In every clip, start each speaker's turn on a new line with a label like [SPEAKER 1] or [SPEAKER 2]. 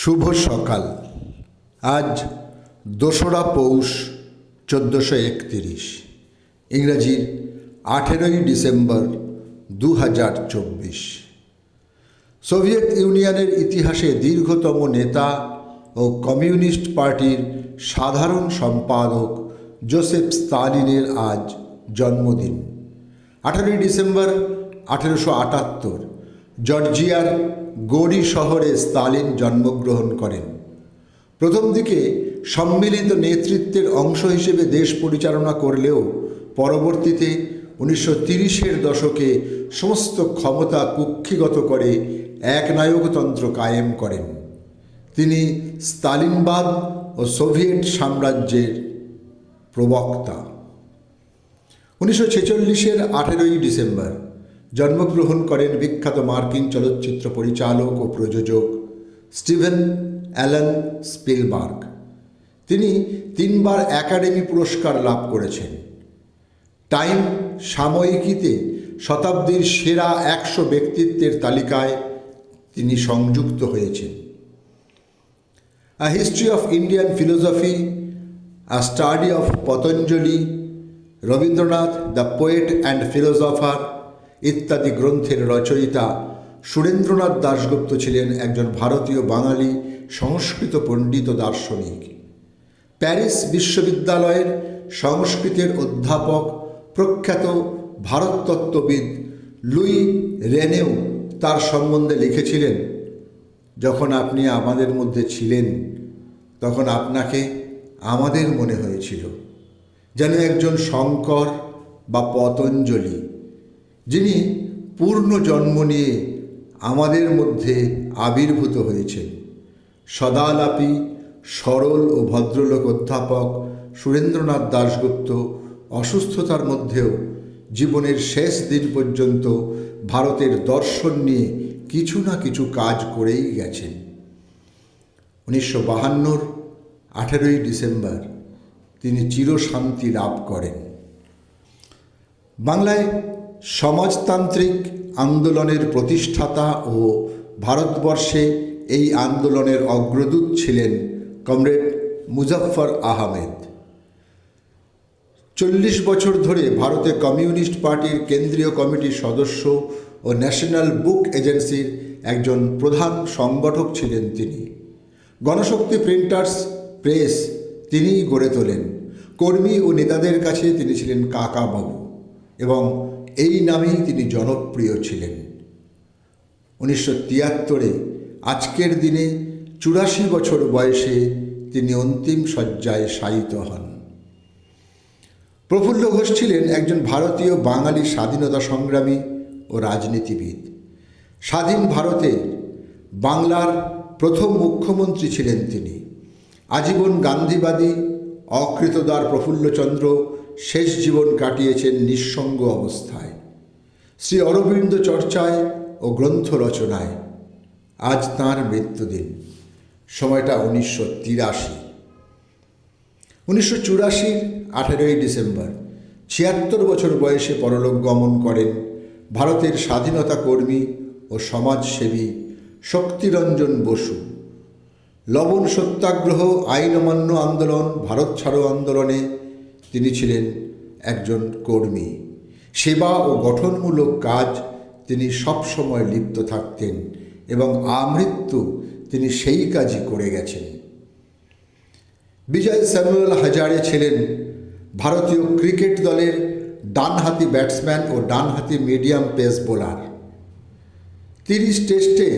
[SPEAKER 1] শুভ সকাল। আজ দোসরা পৌষ চোদ্দোশো একতিরিশ। ইংরাজির আঠেরোই ডিসেম্বর দু হাজার চব্বিশ। সোভিয়েত ইউনিয়নের ইতিহাসে দীর্ঘতম নেতা ও কমিউনিস্ট পার্টির সাধারণ সম্পাদক জোসেফ স্তালিনের আজ জন্মদিন। আঠারোই ডিসেম্বর আঠেরোশো আটাত্তর। জর্জিয়ার গোরি শহরে স্তালিন জন্মগ্রহণ করেন। প্রথম দিকে সম্মিলিত নেতৃত্বের অংশ হিসেবে দেশ পরিচালনা করলেও পরবর্তীতে উনিশশো তিরিশের দশকে সমস্ত ক্ষমতা কুক্ষিগত করে একনায়কতন্ত্র কায়েম করেন। তিনি স্তালিনবাদ ও সোভিয়েট সাম্রাজ্যের প্রবক্তা। উনিশশো ছেচল্লিশের আঠেরোই ডিসেম্বর জন্মগ্রহণ করেন বিখ্যাত মার্কিন চলচ্চিত্র পরিচালক ও প্রযোজক স্টিভেন অ্যালান স্পিলবার্গ। তিনি তিনবার একাডেমি পুরস্কার লাভ করেছেন। টাইম সাময়িকীতে শতাব্দীর সেরা একশো ব্যক্তিত্বের তালিকায় তিনি সংযুক্ত হয়েছেন। A history of Indian philosophy a study of Patanjali Rabindranath the poet and philosopher ইত্যাদি গ্রন্থের রচয়িতা সুরেন্দ্রনাথ দাশগুপ্ত ছিলেন একজন ভারতীয় বাঙালি সংস্কৃত পণ্ডিত দার্শনিক। প্যারিস বিশ্ববিদ্যালয়ের সংস্কৃতের অধ্যাপক প্রখ্যাত ভারততত্ত্ববিদ লুই রেনেও তার সম্বন্ধে লিখেছিলেন, যখন আপনি আমাদের মধ্যে ছিলেন, তখন আপনাকে আমাদের মনে হয়েছিল, যেন একজন শঙ্কর বা পতঞ্জলি যিনি পূর্ণ জন্ম নিয়ে আমাদের মধ্যে আবির্ভূত হয়েছেন। সদালাপি, সরল ও ভদ্রলোক অধ্যাপক সুরেন্দ্রনাথ দাশগুপ্ত অসুস্থতার মধ্যেও জীবনের শেষ দিন পর্যন্ত ভারতের দর্শন নিয়ে কিছু না কিছু কাজ করেই গেছেন। উনিশশো বাহান্নর আঠেরোই ডিসেম্বর তিনি চিরশান্তি লাভ করেন। বাংলায় সমাজতান্ত্রিক আন্দোলনের প্রতিষ্ঠাতা ও ভারতবর্ষে এই আন্দোলনের অগ্রদূত ছিলেন কমরেড মুজফ্ফর আহমেদ। চল্লিশ বছর ধরে ভারতে কমিউনিস্ট পার্টির কেন্দ্রীয় কমিটির সদস্য ও ন্যাশনাল বুক এজেন্সির একজন প্রধান সংগঠক ছিলেন তিনি। গণশক্তি প্রিন্টার্স প্রেস তিনিই গড়ে তোলেন। কর্মী ও নেতাদের কাছে তিনি ছিলেন কাকাবাবু এবং এই নামেই তিনি জনপ্রিয় ছিলেন। উনিশশো তিয়াত্তরে, আজকের দিনে চুরাশি বছর বয়সে তিনি অন্তিম শয্যায় শায়িত হন। প্রফুল্ল ঘোষ ছিলেন একজন ভারতীয় বাঙালি স্বাধীনতা সংগ্রামী ও রাজনীতিবিদ। স্বাধীন ভারতে বাংলার প্রথম মুখ্যমন্ত্রী ছিলেন তিনি। আজীবন গান্ধীবাদী, অকৃতদার প্রফুল্লচন্দ্র শেষ জীবন কাটিয়েছেন নিঃসঙ্গ অবস্থায়। শ্রী অরবিন্দ চর্চায় ও গ্রন্থ রচনায়। আজ তাঁর মৃত্যুদিন। সময়টা উনিশশো তিরাশি। উনিশশো চুরাশির আঠেরোই ডিসেম্বর, ছিয়াত্তর বছর বয়সে পরলোক গমন করেন ভারতের স্বাধীনতা কর্মী ও সমাজসেবী শক্তিরঞ্জন বসু। লবণ সত্যাগ্রহ আইন অমান্য আন্দোলন, ভারত ছাড়ো আন্দোলনে তিনি ছিলেন একজন কর্মী। সেবা ও গঠনমূলক কাজ তিনি সবসময় লিপ্ত থাকতেন এবং আমৃত্যু তিনি সেই কাজই করে গেছেন। বিজয় স্যামুয়েল হাজারে ছিলেন ভারতীয় ক্রিকেট দলের ডানহাতি ব্যাটসম্যান ও ডানহাতি মিডিয়াম পেস বোলার। তিরিশ টেস্টে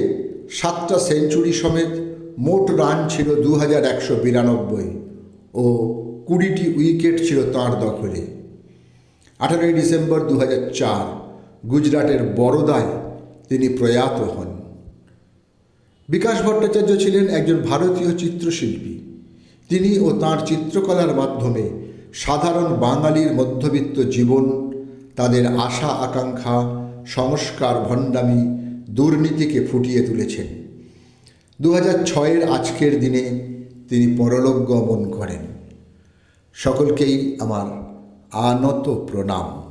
[SPEAKER 1] সাতটা সেঞ্চুরি সমেত মোট রান ছিল দু হাজার একশো বিরানব্বই ও কুড়িটি উইকেট ছিল তাঁর দখলে। আঠারোই ডিসেম্বর দু চার গুজরাটের বরোদায় তিনি প্রয়াত হন। বিকাশ ভট্টাচার্য ছিলেন একজন ভারতীয় চিত্রশিল্পী। তিনি ও তাঁর চিত্রকলার মাধ্যমে সাধারণ বাঙালির মধ্যবিত্ত জীবন, তাদের আশা, আকাঙ্ক্ষা, সংস্কার, ভণ্ডামি, দুর্নীতিকে ফুটিয়ে তুলেছেন। দু হাজার ছয়ের আজকের দিনে তিনি পরলোক গমন করেন। সকলকেই আমার আনত প্রণাম।